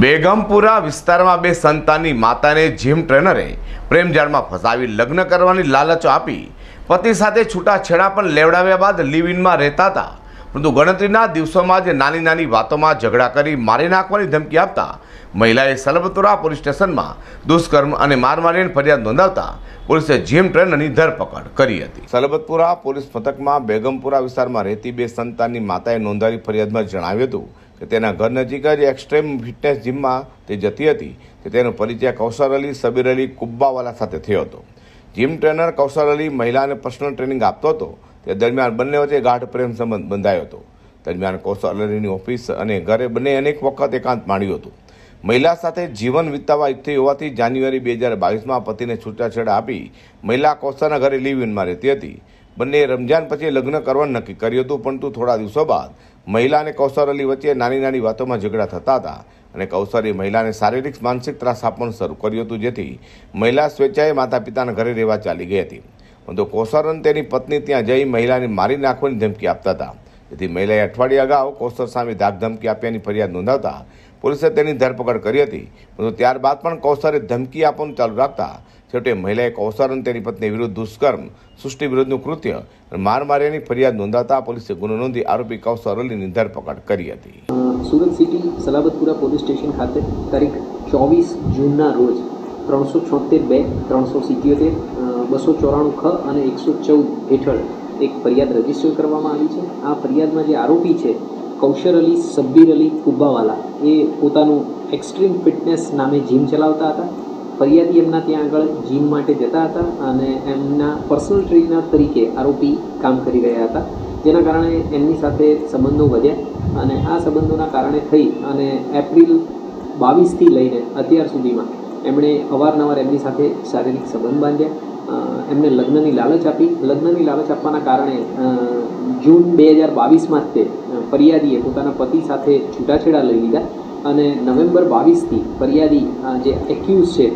બેગમપુરા વિસ્તારમાં બે સંતાનની માતાને જીમ ટ્રેનરે પ્રેમજાળમાં ફસાવી લગ્ન કરવાની લાલચો આપી. પતિ સાથે છૂટાછેડા પણ લેવડાવ્યા બાદ લિવ ઇનમાં રહેતા હતા. પરંતુ ગણતરીના દિવસોમાં જ નાની નાની વાતોમાં ઝઘડા કરી મારી નાખવાની ધમકી આપતા મહિલાએ સલબતુરા પોલીસ સ્ટેશનમાં દુષ્કર્મ અને મારમારીની ફરિયાદ નોંધાવતા પોલીસે જીમ ટ્રેનરની ધરપકડ કરી હતી. સલબતપુરા પોલીસ મથકમાં બેગમપુરા વિસ્તારમાં રહેતી બે સંતાનની માતાએ નોંધાવી ફરિયાદમાં જણાવ્યું હતું કે તેના ઘર નજીક જ એક્સ્ટ્રીમ ફિટનેસ જીમમાં તે જતી હતી. કે તેનો પરિચય કૌશર અલી, સબીર અલી, કુબ્બાવાલા સાથે થયો હતો. જીમ ટ્રેનર કૌશર અલી મહિલાને પર્સનલ ટ્રેનિંગ આપતો હતો. તે દરમિયાન બંને વચ્ચે ગાઢ પ્રેમ સંબંધ બંધાયો હતો. દરમિયાન કૌશલ અલીની ઓફિસ અને ઘરે બંને અનેક વખત એકાંત માણ્યું હતું. મહિલા સાથે જીવન વિતાવવા ઈચ્છતી હોવાથી જાન્યુઆરી બે હજાર બાવીસમાં પતિને છૂટાછેડા આપી મહિલા કૌશલના ઘરે લીવ ઇનમાં રહેતી હતી. બંને રમજાન પછી લગ્ન કરવાનું નક્કી કર્યું હતું, પરંતુ થોડા દિવસો બાદ મહિલા અને કૌશર અલી વચ્ચે નાની નાની વાતોમાં ઝઘડા થતા હતા અને કૌશરે મહિલાને શારીરિક માનસિક ત્રાસ આપવાનું શરૂ કર્યું હતું, જેથી મહિલા સ્વેચ્છાએ માતા પિતાના ઘરે રહેવા ચાલી ગઈ હતી. પરંતુ કૌશર અને તેની પત્ની ત્યાં જઈ મહિલાને મારી નાખવાની ધમકી આપતા હતા. જેથી મહિલાએ અઠવાડિયા અગાઉ કૌશલ સામે ધાકધમકી આપ્યાની ફરિયાદ નોંધાવતા પોલીસે તેની ધરપકડ કરી હતી. પરંતુ ત્યારબાદ પણ કૌશરે ધમકી આપવાનું ચાલુ રાખતા છેવટે મહિલાએ કૌશર અને તેની પત્ની વિરુદ્ધ દુષ્કર્મ, સૃષ્ટિ વિરુદ્ધનું કૃત્ય માર માર્યાની ફરિયાદ નોંધાતા પોલીસે ગુનો નોંધી આરોપી કૌશર અલીની ધરપકડ કરી હતી. Surat city Salabatpura police station ખાતે તારીખ ચોવીસ જૂનના રોજ ત્રણસો છોતેર બે ત્રણસો સિત્યોતેર બસો ચોરાણું ખ અને એકસો ચૌદ હેઠળ એક ફરિયાદ રજિસ્ટર કરવામાં આવી છે. આ ફરિયાદમાં જે આરોપી છે, કૌશર અલી, સબ્બીર અલી કુબ્બાવાલા એ પોતાનું એક્સ્ટ્રીમ ફિટનેસ નામે જીમ ચલાવતા હતા. ફરિયાદી એમના ત્યાં આગળ જીમ માટે જતા હતા અને એમના પર્સનલ ટ્રેનર તરીકે આરોપી કામ કરી રહ્યા હતા. જેના કારણે એમની સાથે સંબંધો વધ્યા અને આ સંબંધોના કારણે થઈ અને એપ્રિલ બાવીસથી લઈને અત્યાર સુધીમાં એમણે અવારનવાર એમની સાથે શારીરિક સંબંધ બાંધ્યા. એમને લગ્નની લાલચ આપી. લગ્નની લાલચ આપવાના કારણે જૂન બે હજાર બાવીસમાં જ તે ફરિયાદીએ પોતાના પતિ સાથે છૂટાછેડા લઈ લીધા અને નવેમ્બર બાવીસથી ફરિયાદી જે એક્યુઝ છે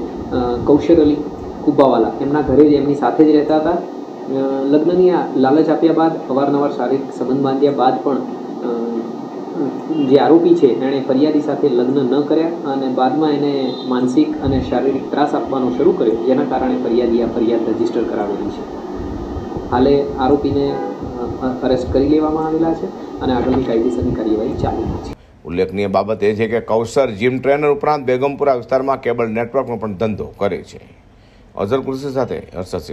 કૌશર અલી કુબાવાલા એમના ઘરે જ એમની સાથે જ રહેતા હતા. લગ્નની આ લાલચ આપ્યા બાદ અવારનવાર શારીરિક સંબંધ બાંધ્યા બાદ પણ જે આરોપી છે, એણે ફરિયાદી સાથે લગ્ન ન કર્યા અને બાદમાં એને માનસિક અને શારીરિક ત્રાસ આપવાનો શરૂ કર્યો, જેના કારણે ફરિયાદી આ ફરિયાદ રજિસ્ટર કરાવેલી છે. હાલે આરોપીને અરેસ્ટ કરી લેવામાં આવેલા છે અને આગળની કાયદેસરની કાર્યવાહી ચાલુ છે. ઉલ્લેખનીય બાબત એ છે કે કૌશર જીમ ટ્રેનર ઉપરાંત બેગમપુરા વિસ્તારમાં કેબલ નેટવર્કનો પણ ધંધો કરે છે. અઝર કૃષિ સાથે હર્ષદ